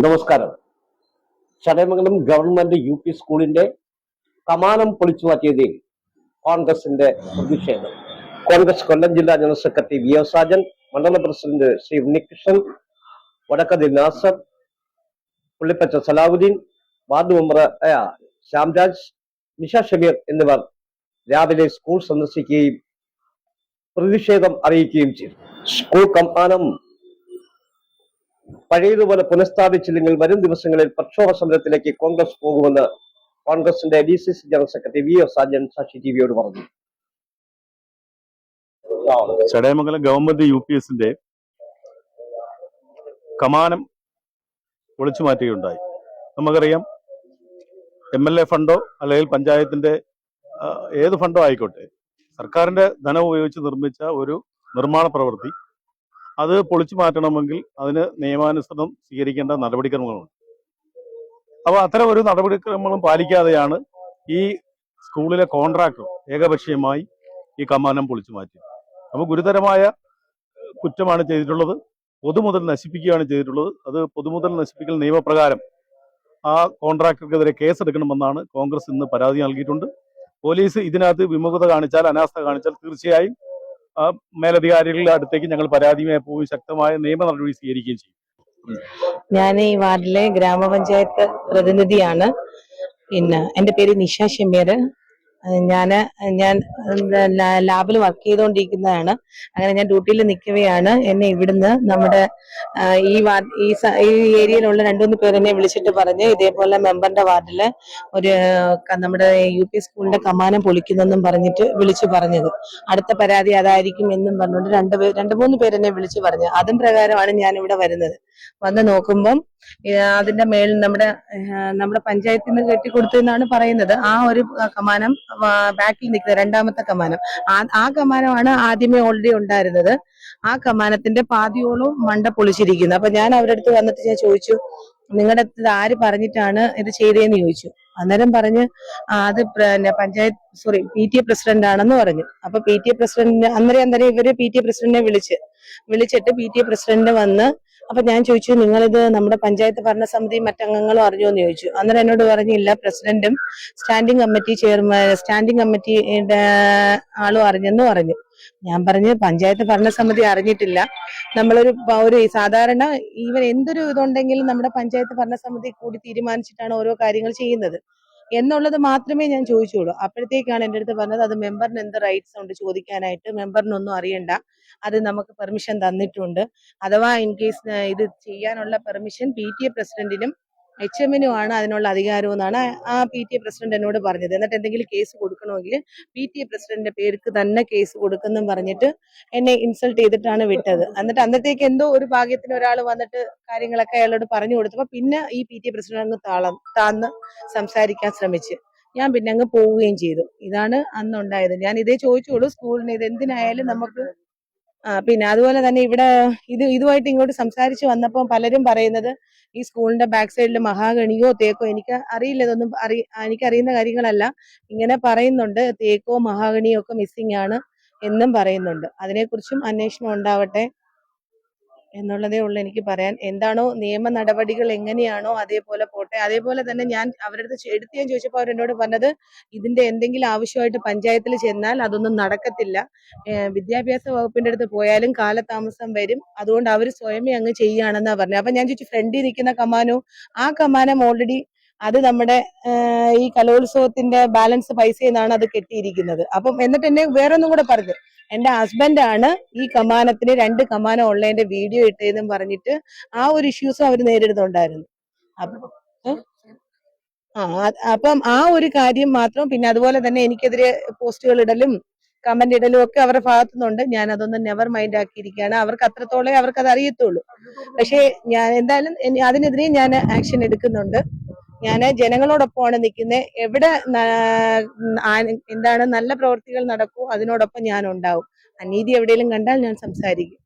നമസ്കാരം. Chadayamangalam government U P സ്കൂളിന്റെ കമാനം പൊളിച്ചു മാറ്റിയതിൽ കോൺഗ്രസിന്റെ പ്രതിഷേധം. കോൺഗ്രസ് കൊല്ലം ജില്ലാ general secretary V S Rajan മണ്ഡലം president Shri Unnikrishnan Vadakkathi Nasar Pullippacha Salahuddin ward member Shyamraj Nisha Shameer എന്നിവർ രാവിലെ സ്കൂൾ സന്ദർശിക്കുകയും പ്രതിഷേധം അറിയിക്കുകയും ചെയ്തു. സ്കൂൾ കമാനം പഴയതുപോലെ പുനഃസ്ഥാപിച്ചില്ലെങ്കിൽ വരും ദിവസങ്ങളിൽ പ്രക്ഷോഭ സമരത്തിലേക്ക് കോൺഗ്രസ് പോകുമെന്ന് കോൺഗ്രസിന്റെ D C C general secretary V S Sajan Sakshi ടിവിയോട് പറഞ്ഞു. ചടയമംഗലം ഗവൺമെന്റ് യു പി എസിന്റെ കമാനം പൊളിച്ചു മാറ്റുകയുണ്ടായി. നമുക്കറിയാം എം എൽ എ ഫണ്ടോ അല്ലെങ്കിൽ പഞ്ചായത്തിന്റെ ഏത് ഫണ്ടോ ആയിക്കോട്ടെ സർക്കാരിന്റെ ധനം ഉപയോഗിച്ച് നിർമ്മിച്ച ഒരു നിർമ്മാണ പ്രവൃത്തി അത് പൊളിച്ചു മാറ്റണമെങ്കിൽ അതിന് നിയമാനുസൃതം സ്വീകരിക്കേണ്ട നടപടിക്രമങ്ങളുണ്ട്. അപ്പോൾ അത്തരം ഒരു നടപടിക്രമങ്ങളും പാലിക്കാതെയാണ് ഈ സ്കൂളിലെ കോൺട്രാക്ടർ ഏകപക്ഷീയമായി ഈ കമാനം പൊളിച്ചു മാറ്റിയത്. അപ്പോൾ ഗുരുതരമായ കുറ്റമാണ് ചെയ്തിട്ടുള്ളത്. പൊതുമുതൽ നശിപ്പിക്കുകയാണ് ചെയ്തിട്ടുള്ളത്. അത് പൊതുമുതൽ നശിപ്പിക്കൽ നിയമപ്രകാരം ആ കോൺട്രാക്ടർക്കെതിരെ കേസെടുക്കണമെന്നാണ് കോൺഗ്രസ് ഇന്ന് പരാതി നൽകിയിട്ടുണ്ട്. പോലീസ് ഇതിനകത്ത് വിമുഖത കാണിച്ചാൽ അനാസ്ഥ കാണിച്ചാൽ തീർച്ചയായും മേലധികാരികളുടെ അടുത്തേക്ക് ഞങ്ങൾ പരാതിയുമായി പോയി ശക്തമായ നിയമ നടപടി സ്വീകരിക്കുകയും ചെയ്യും. ഞാൻ ഈ വാർഡിലെ ഗ്രാമപഞ്ചായത്ത് പ്രതിനിധിയാണ്. പിന്നെ എന്റെ പേര് നിഷ ഷമീർ. ഞാൻ ഞാൻ ലാബിൽ വർക്ക് ചെയ്തുകൊണ്ടിരിക്കുന്നതാണ് അങ്ങനെ ഞാൻ ഡ്യൂട്ടിയിൽ നിൽക്കുകയാണ്. എന്നെ ഇവിടുന്ന് നമ്മുടെ ഈ വാർഡ് ഈ ഏരിയയിലുള്ള രണ്ടുമൂന്ന് പേരെന്നെ വിളിച്ചിട്ട് പറഞ്ഞ് ഇതേപോലെ മെമ്പറിന്റെ വാർഡിൽ ഒരു നമ്മുടെ യു പി സ്കൂളിന്റെ കമാനം പൊളിക്കുന്നെന്നും പറഞ്ഞിട്ട് വിളിച്ചു പറഞ്ഞത്. അടുത്ത പരാതി അതായിരിക്കും എന്നും പറഞ്ഞുകൊണ്ട് രണ്ട് പേര് രണ്ട് മൂന്ന് പേരെന്നെ വിളിച്ചു പറഞ്ഞു. അതും പ്രകാരമാണ് ഞാൻ ഇവിടെ വരുന്നത്. വന്ന് നോക്കുമ്പം അതിന്റെ മേളിൽ നമ്മുടെ നമ്മുടെ പഞ്ചായത്തിന് കെട്ടിക്കൊടുത്തു കെട്ടിക്കൊടുത്തെന്നാണ് പറയുന്നത്. ആ ഒരു കമാനം ബാക്കിൽ നിൽക്കുന്നത് രണ്ടാമത്തെ കമാനം. ആ കമാനമാണ് ആദ്യമേ ഓൾറെഡി ഉണ്ടായിരുന്നത്. ആ കമാനത്തിന്റെ പാതിയോളം മണ്ട പൊളിച്ചിരിക്കുന്നു. അപ്പൊ ഞാൻ അവരുടെ അടുത്ത് വന്നിട്ട് ഞാൻ ചോദിച്ചു നിങ്ങളുടെ അടുത്ത് ആര് പറഞ്ഞിട്ടാണ് ഇത് ചെയ്തതെന്ന് ചോദിച്ചു. അന്നേരം പറഞ്ഞ് "ആ, അത് panchayat sorry P T A president ആണെന്ന് പറഞ്ഞു. അപ്പൊ പി ടി എ പ്രസിഡന്റിന് അന്നേരം അന്നേരം ഇവർ പി ടി എ പ്രസിഡന്റിനെ വിളിച്ച് വിളിച്ചിട്ട് പി ടി എ പ്രസിഡന്റ് വന്ന് അപ്പൊ ഞാൻ ചോദിച്ചു നിങ്ങളിത് നമ്മുടെ പഞ്ചായത്ത് ഭരണസമിതി മറ്റംഗങ്ങളും അറിഞ്ഞോ എന്ന് ചോദിച്ചു. അന്നേരം എന്നോട് പറഞ്ഞില്ല പ്രസിഡന്റും സ്റ്റാൻഡിംഗ് കമ്മിറ്റി ചെയർമാൻ സ്റ്റാൻഡിംഗ് കമ്മിറ്റിയുടെ ആളും അറിഞ്ഞെന്ന് പറഞ്ഞു ഞാൻ പറഞ്ഞ് പഞ്ചായത്ത് ഭരണസമിതി അറിഞ്ഞിട്ടില്ല. നമ്മളൊരു ഒരു സാധാരണ ഈവൻ എന്തൊരു ഇതുണ്ടെങ്കിലും നമ്മുടെ പഞ്ചായത്ത് ഭരണസമിതി കൂടി തീരുമാനിച്ചിട്ടാണ് ഓരോ കാര്യങ്ങൾ ചെയ്യുന്നത്. എന്നുള്ളത് മാത്രമേ ഞാൻ ചോദിച്ചുള്ളൂ. അപ്പോഴത്തേക്കാണ് എന്റെ അടുത്ത് പറഞ്ഞത് അത് മെമ്പറിന് എന്ത് റൈറ്റ്സ് ഉണ്ട് ചോദിക്കാനായിട്ട് മെമ്പറിനൊന്നും അറിയണ്ട. അത് നമുക്ക് പെർമിഷൻ തന്നിട്ടുണ്ട്. അഥവാ ഇൻ കേസ് ഇത് ചെയ്യാനുള്ള പെർമിഷൻ പി ടി എ പ്രസിഡന്റിനും എച്ച് എമ്മിനുമാണ് അതിനുള്ള അധികാരം എന്നാണ് ആ പി ടി എ പ്രസിഡന്റ് എന്നോട് പറഞ്ഞത്. എന്നിട്ട് എന്തെങ്കിലും കേസ് കൊടുക്കണമെങ്കിൽ പി ടി എ പ്രസിഡന്റിന്റെ പേർക്ക് തന്നെ കേസ് കൊടുക്കുന്നും പറഞ്ഞിട്ട് എന്നെ ഇൻസൾട്ട് ചെയ്തിട്ടാണ് വിട്ടത്. എന്നിട്ട് അന്നത്തേക്ക് എന്തോ ഒരു ഭാഗ്യത്തിന് ഒരാൾ വന്നിട്ട് കാര്യങ്ങളൊക്കെ അയാളോട് പറഞ്ഞു കൊടുത്തപ്പോൾ പിന്നെ ഈ പി ടി എ പ്രസിഡന്റ് അങ്ങ് താളം താന്ന് സംസാരിക്കാൻ ശ്രമിച്ച്. ഞാൻ പിന്നെ അങ്ങ് പോവുകയും ചെയ്തു. ഇതാണ് അന്നുണ്ടായത്. ഞാൻ ഇതേ ചോദിച്ചോളൂ സ്കൂളിന് ഇത് എന്തിനായാലും നമുക്ക് പിന്നെ അതുപോലെ തന്നെ ഇവിടെ ഇത് ഇതുമായിട്ട് ഇങ്ങോട്ട് സംസാരിച്ച് വന്നപ്പോൾ പലരും പറയുന്നത് ഈ സ്കൂളിന്റെ ബാക്ക് സൈഡിൽ മഹാഗണിയോ തേക്കോ എനിക്ക് അറിയില്ല ഇതൊന്നും അറി എനിക്കറിയുന്ന കാര്യങ്ങളല്ല. ഇങ്ങനെ പറയുന്നുണ്ട് തേക്കോ മഹാഗണിയോ ഒക്കെ മിസ്സിംഗ് ആണ് എന്നും പറയുന്നുണ്ട്. അതിനെക്കുറിച്ചും അന്വേഷണം ഉണ്ടാവട്ടെ. എന്നുള്ളതേ ഉള്ളൂ എനിക്ക് പറയാൻ. എന്താണോ നിയമ നടപടികൾ എങ്ങനെയാണോ അതേപോലെ പോട്ടെ. അതേപോലെ തന്നെ ഞാൻ അവരുടെ അടുത്ത് എടുത്ത് ഞാൻ ചോദിച്ചപ്പോൾ അവരെന്നോട് പറഞ്ഞത് ഇതിന്റെ എന്തെങ്കിലും ആവശ്യമായിട്ട് പഞ്ചായത്തിൽ ചെന്നാൽ അതൊന്നും നടക്കത്തില്ല. വിദ്യാഭ്യാസ വകുപ്പിന്റെ അടുത്ത് പോയാലും കാലതാമസം വരും. അതുകൊണ്ട് അവർ സ്വയമേ അങ്ങ് ചെയ്യുകയാണെന്നാണ് പറഞ്ഞത്. അപ്പൊ ഞാൻ ചോദിച്ചു ഫ്രണ്ടിൽ നിൽക്കുന്ന കമാനോ? ആ കമാനം ഓൾറെഡി അത് നമ്മുടെ ഈ കലോത്സവത്തിന്റെ ബാലൻസ് പൈസയിൽ നിന്നാണ് അത് കെട്ടിയിരിക്കുന്നത്. അപ്പം എന്നിട്ട് എന്നെ വേറെ ഒന്നും കൂടെ പറഞ്ഞു. എന്റെ ഹസ്ബൻഡാണ് ഈ കമാനത്തിന് രണ്ട് കമാനം ഉള്ളതിന്റെ വീഡിയോ ഇട്ടതെന്നും പറഞ്ഞിട്ട് ആ ഒരു ഇഷ്യൂസും അവർ നേരിടുന്നുണ്ടായിരുന്നു. ആ അപ്പം ആ ഒരു കാര്യം മാത്രം പിന്നെ അതുപോലെ തന്നെ എനിക്കെതിരെ പോസ്റ്റുകൾ ഇടലും കമന്റ് ഇടലും ഒക്കെ അവരുടെ ഭാഗത്തുനിന്നുണ്ട്. ഞാൻ അതൊന്നും നെവർ മൈൻഡ് ആക്കിയിരിക്കുകയാണ്. അവർക്ക് അത്രത്തോളം അവർക്ക് അത് അറിയത്തുള്ളൂ. പക്ഷേ ഞാൻ എന്തായാലും അതിനെതിരെ ഞാൻ ആക്ഷൻ എടുക്കുന്നുണ്ട്. ഞാൻ ജനങ്ങളോടൊപ്പമാണ് നിൽക്കുന്നത് എവിടെ എന്താണ് നല്ല പ്രവൃത്തികൾ നടക്കൂ അതിനോടൊപ്പം ഞാൻ ഉണ്ടാവും അനീതി എവിടെയെങ്കിലും കണ്ടാൽ ഞാൻ സംസാരിക്കും.